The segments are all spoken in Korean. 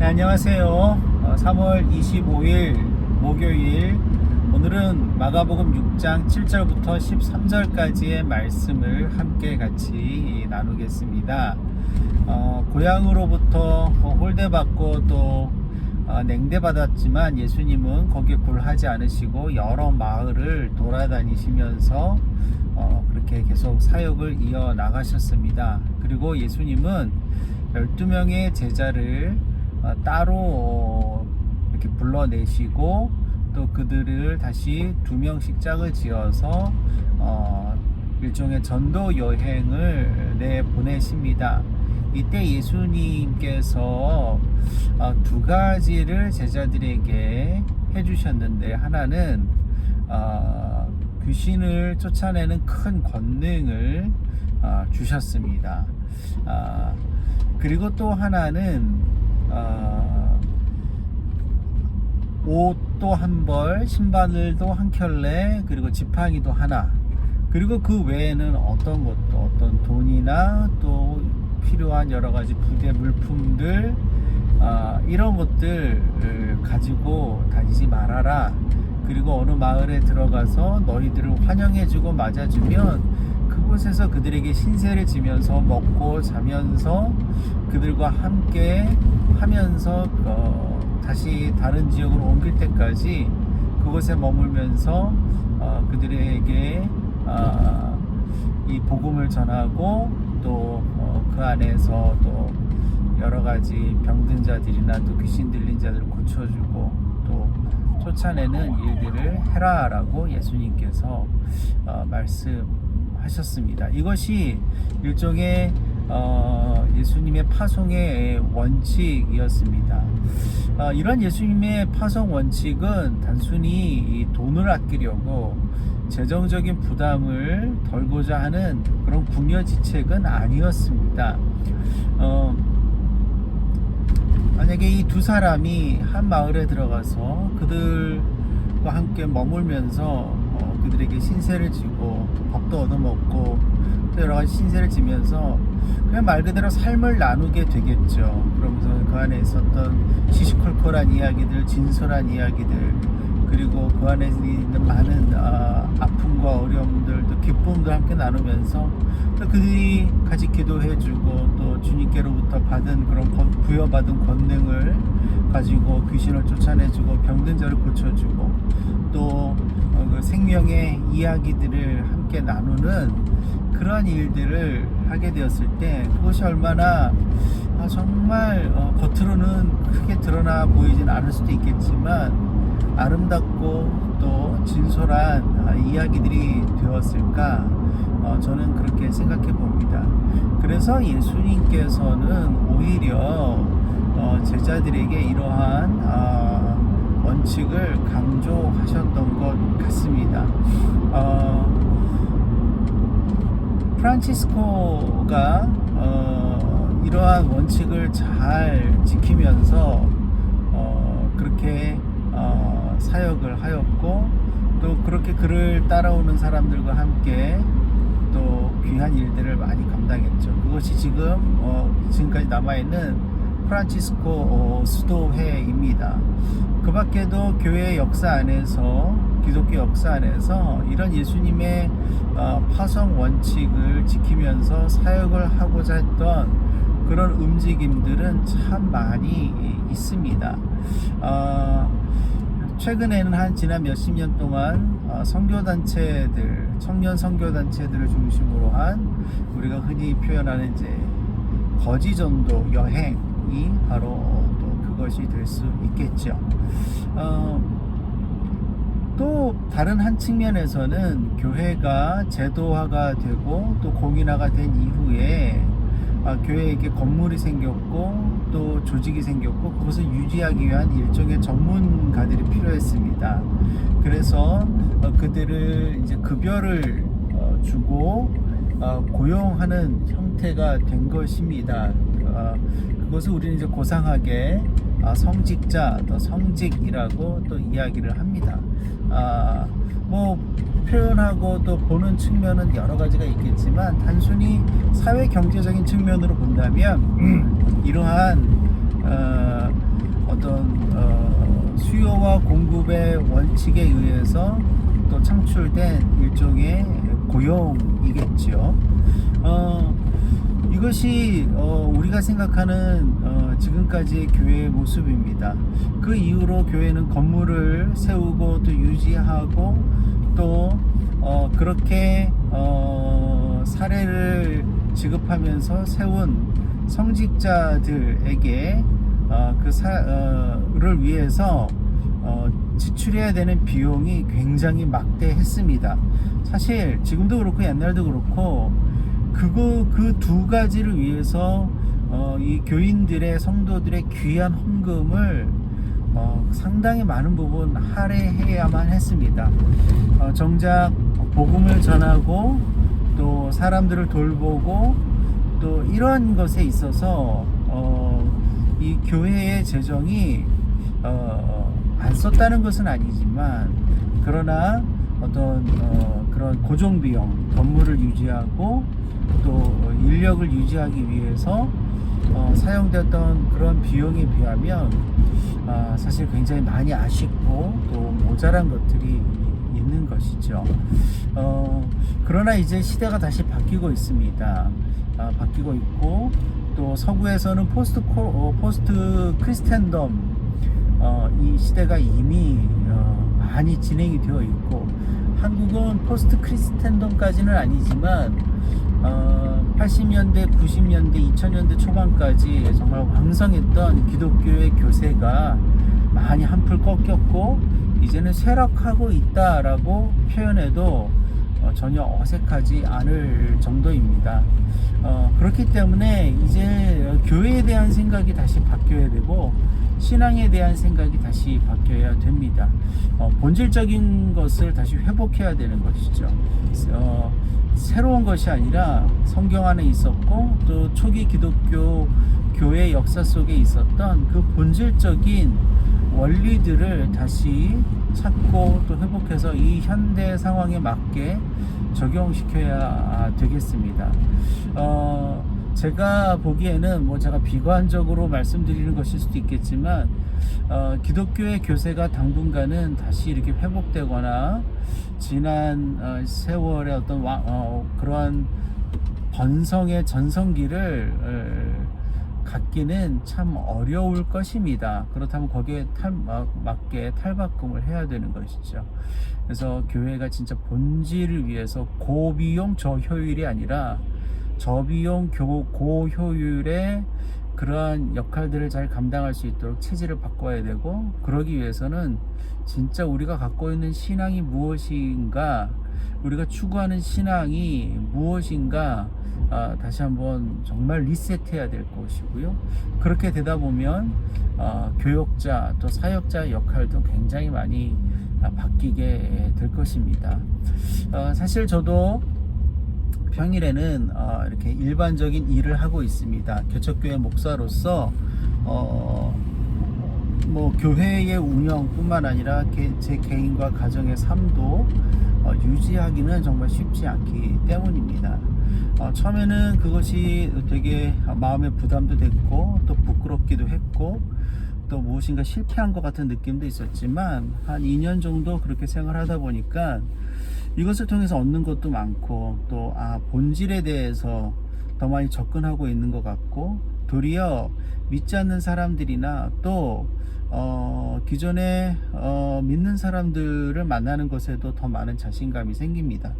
네, 안녕하세요. 어, 3월 25일 목요일 오늘은 마가복음 6장 7절부터 13절까지의 말씀을 함께 같이 나누겠습니다. 어, 고향으로부터 홀대받고 또 어, 냉대받았지만 예수님은 거기에 굴하지 않으시고 여러 마을을 돌아다니시면서 어, 그렇게 계속 사역을 이어 나가셨습니다. 그리고 예수님은 12명의 제자를 어, 따로 어, 이렇게 불러내시고 또 그들을 다시 두 명씩 짝을 지어서 어, 일종의 전도 여행을 내 보내십니다. 이때 예수님께서 어, 두 가지를 제자들에게 해주셨는데 하나는 어, 귀신을 쫓아내는 큰 권능을 어, 주셨습니다. 아, 그리고 또 하나는 어, 옷도 한 벌, 신발도 한 켤레, 그리고 지팡이도 하나. 그리고 그 외에는 어떤 것도 어떤 돈이나 또 필요한 여러 가지 부대 물품들 아, 이런 것들을 가지고 다니지 말아라. 그리고 어느 마을에 들어가서 너희들을 환영해주고 맞아주면 그곳에서 그들에게 신세를 지면서 먹고 자면서 그들과 함께 하면서 어, 다시 다른 지역으로 옮길 때까지 그곳에 머물면서 어, 그들에게 어, 이 복음을 전하고 또그 안에서 또 여러 가지 병든 자들이나 또 귀신 들린 자들을 고쳐주고 또 쫓아내는 일들을 해라라고 예수님께서 어, 말씀하셨습니다. 이것이 일종의 어, 예수님의 파송의 원칙이었습니다. 어, 이런 예수님의 파송 원칙은 단순히 이 돈을 아끼려고 재정적인 부담을 덜고자 하는 그런 궁여지책은 아니었습니다. 어, 만약에 이 두 사람이 한 마을에 들어가서 그들과 함께 머물면서 어, 그들에게 신세를 지고 또 밥도 얻어먹고 또 여러 가지 신세를 지면서 그냥 말 그대로 삶을 나누게 되겠죠. 그러면서 그 안에 있었던 시시콜콜한 이야기들, 진솔한 이야기들, 그리고 그 안에 있는 많은 아, 아픔과 어려움들, 또 기쁨도 함께 나누면서 또 그들이 같이 기도해주고 또 주님께로부터 받은 그런 권- 부여받은 권능을 가지고 귀신을 쫓아내주고 병든 자를 고쳐주고 또 어, 그 생명의 이야기들을 함께 나누는 그러한 일들을 하게 되었을 때 그것이 얼마나 아, 정말 어, 겉으로는 크게 드러나 보이진 않을 수도 있겠지만 아름답고 또 진솔한 아, 이야기들이 되었을까 어, 저는 그렇게 생각해 봅니다. 그래서 예수님께서는 오히려 어, 제자들에게 이러한 아, 원칙을 강조하셨던 것 같습니다. 어, 프란치스코가 어, 이러한 원칙을 잘 지키면서 어, 그렇게 어, 사역을 하였고 또 그렇게 그를 따라오는 사람들과 함께 또 귀한 일들을 많이 감당했죠. 그것이 지금 어, 지금까지 남아 있는 프란치스코 어, 수도회입니다. 그 밖에도 교회 역사 안에서 기독교 역사 안에서 이런 예수님의 어, 파송 원칙을 지키면서 사역을 하고자 했던 그런 움직임들은 참 많이 있습니다. 어, 최근에는 한 지난 몇십 년 동안 어, 선교단체들, 청년 선교단체들을 중심으로 한 우리가 흔히 표현하는 이제 거지 전도 여행이 바로 또 그것이 될 수 있겠죠. 어, 또 다른 한 측면에서는 교회가 제도화가 되고 또 공인화가 된 이후에 아, 교회에게 건물이 생겼고 또 조직이 생겼고 그것을 유지하기 위한 일종의 전문가들이 필요했습니다. 그래서 어, 그들을 이제 급여를 어, 주고 어, 고용하는 형태가 된 것입니다. 어, 그것을 우리는 이제 고상하게 아, 성직자, 또 성직이라고 또 이야기를 합니다. 아, 뭐 표현하고 또 보는 측면은 여러 가지가 있겠지만 단순히 사회 경제적인 측면으로 본다면 이러한 어, 어떤 어, 수요와 공급의 원칙에 의해서 또 창출된 일종의 고용이겠죠. 어, 이것이 어, 우리가 생각하는 어, 지금까지의 교회의 모습입니다. 그 이후로 교회는 건물을 세우고 또 유지하고 또 어, 그렇게 어, 사례를 지급하면서 세운 성직자들에게 어, 그 사를 위해서 어, 지출해야 되는 비용이 굉장히 막대했습니다. 사실 지금도 그렇고 옛날도 그렇고 그거 그 두 가지를 위해서 어, 이 교인들의 성도들의 귀한 헌금을 어, 상당히 많은 부분 할애해야만 했습니다. 어, 정작 복음을 전하고 또 사람들을 돌보고 또 이러한 것에 있어서 어, 이 교회의 재정이 어, 안 썼다는 것은 아니지만 그러나 어떤 어, 그런 고정 비용 건물을 유지하고 또 인력을 유지하기 위해서 어, 사용되었던 그런 비용에 비하면 아, 사실 굉장히 많이 아쉽고 또 모자란 것들이 있는 것이죠. 어, 그러나 이제 시대가 다시 바뀌고 있습니다. 아, 바뀌고 있고 또 서구에서는 포스트 코, 어, 포스트 크리스텐덤 어, 이 시대가 이미 어, 많이 진행이 되어 있고 한국은 포스트 크리스텐덤까지는 아니지만 어, 80년대, 90년대, 2000년대 초반까지 정말 왕성했던 기독교의 교세가 많이 한풀 꺾였고 이제는 쇠락하고 있다라고 표현해도 어, 전혀 어색하지 않을 정도입니다. 어, 그렇기 때문에 이제 교회에 대한 생각이 다시 바뀌어야 되고 신앙에 대한 생각이 다시 바뀌어야 됩니다. 어, 본질적인 것을 다시 회복해야 되는 것이죠. 어, 새로운 것이 아니라 성경 안에 있었고 또 초기 기독교 교회 역사 속에 있었던 그 본질적인 원리들을 다시 찾고 또 회복해서 이 현대 상황에 맞게 적용시켜야 되겠습니다. 어, 제가 보기에는 뭐 제가 비관적으로 말씀드리는 것일 수도 있겠지만 어, 기독교의 교세가 당분간은 다시 이렇게 회복되거나 지난 어, 세월의 어떤 와, 어, 그러한 번성의 전성기를 어, 갖기는 참 어려울 것입니다. 그렇다면 거기에 탈, 막, 맞게 탈바꿈을 해야 되는 것이죠. 그래서 교회가 진짜 본질을 위해서 고비용 저효율이 아니라 저비용 교- 고효율의 그러한 역할들을 잘 감당할 수 있도록 체질을 바꿔야 되고 그러기 위해서는 진짜 우리가 갖고 있는 신앙이 무엇인가 우리가 추구하는 신앙이 무엇인가 아, 다시 한번 정말 리셋해야 될 것이고요. 그렇게 되다 보면 아, 교역자 또 사역자 역할도 굉장히 많이 아, 바뀌게 될 것입니다. 어, 사실 저도 평일에는 어, 이렇게 일반적인 일을 하고 있습니다. 개척교회 목사로서 어, 뭐 교회의 운영뿐만 아니라 개- 제 개인과 가정의 삶도 어, 유지하기는 정말 쉽지 않기 때문입니다. 어, 처음에는 그것이 되게 마음의 부담도 됐고 또 부끄럽기도 했고 또 무엇인가 실패한 것 같은 느낌도 있었지만 한 2년 정도 그렇게 생활하다 보니까 이것을 통해서 얻는 것도 많고 또 아, 본질에 대해서 더 많이 접근하고 있는 것 같고 도리어 믿지 않는 사람들이나 또 어, 기존에 어, 믿는 사람들을 만나는 것에도 더 많은 자신감이 생깁니다.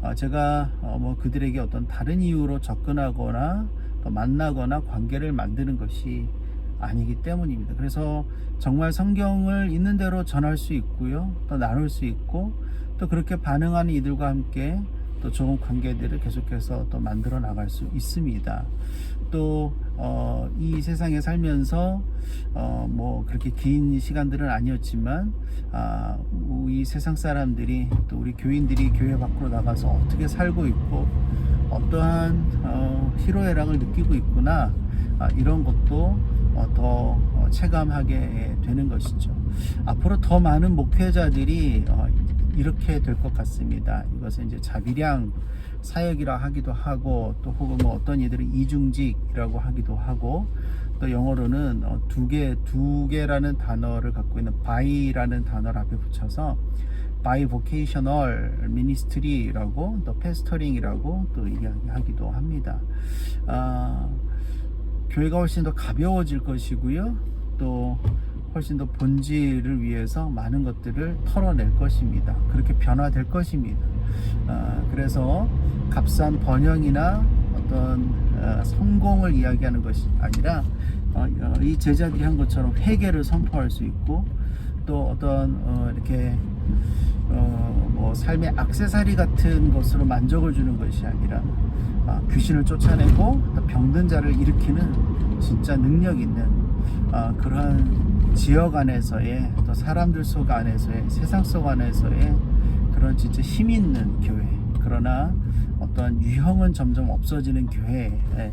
어, 제가 어, 뭐 그들에게 어떤 다른 이유로 접근하거나 또 만나거나 관계를 만드는 것이 아니기 때문입니다. 그래서 정말 성경을 있는 대로 전할 수 있고요. 또 나눌 수 있고 또 그렇게 반응하는 이들과 함께 또 좋은 관계들을 계속해서 또 만들어 나갈 수 있습니다. 또, 어, 이 세상에 살면서, 어, 뭐, 그렇게 긴 시간들은 아니었지만, 아, 이 세상 사람들이 또 우리 교인들이 교회 밖으로 나가서 어떻게 살고 있고, 어떠한, 어, 희로애락을 느끼고 있구나, 아, 이런 것도 어, 더 어, 체감하게 되는 것이죠. 앞으로 더 많은 목회자들이 어, 이렇게 될 것 같습니다. 이것은 이제 자비량 사역이라 하기도 하고 또 혹은 뭐 어떤 이들은 이중직이라고 하기도 하고 또 영어로는 어, 두 개, 두 개라는 단어를 갖고 있는 by라는 단어를 앞에 붙여서 bivocational ministry라고 또 pastoring이라고 또 이야기하기도 합니다. 아, 교회가 훨씬 더 가벼워질 것이고요. 또 훨씬 더 본질을 위해서 많은 것들을 털어낼 것입니다. 그렇게 변화될 것입니다. 아, 그래서 값싼 번영이나 어떤 어, 성공을 이야기하는 것이 아니라 어, 어, 이 제자들이 한 것처럼 회개를 선포할 수 있고 또 어떤 어, 이렇게 어, 뭐 삶의 악세사리 같은 것으로 만족을 주는 것이 아니라 아, 귀신을 쫓아내고 또 병든 자를 일으키는 진짜 능력 있는 아, 그러한 지역 안에서의 또 사람들 속 안에서의 세상 속 안에서의 그런 진짜 힘 있는 교회 그러나 어떤 유형은 점점 없어지는 교회와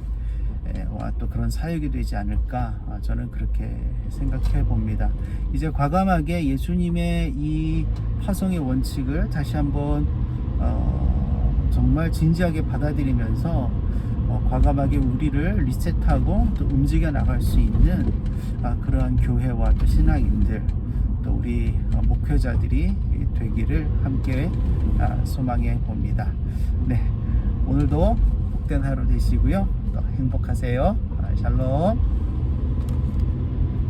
또 그런 사역이 되지 않을까 아, 저는 그렇게 생각해 봅니다. 이제 과감하게 예수님의 이 파송의 원칙을 다시 한번 어, 정말 진지하게 받아들이면서 어, 과감하게 우리를 리셋하고 또 움직여 나갈 수 있는 아, 그러한 교회와 또 신앙인들 또 우리 어, 목회자들이 되기를 함께 아, 소망해 봅니다. 네, 오늘도 복된 하루 되시고요. 또 행복하세요. 아, 샬롬.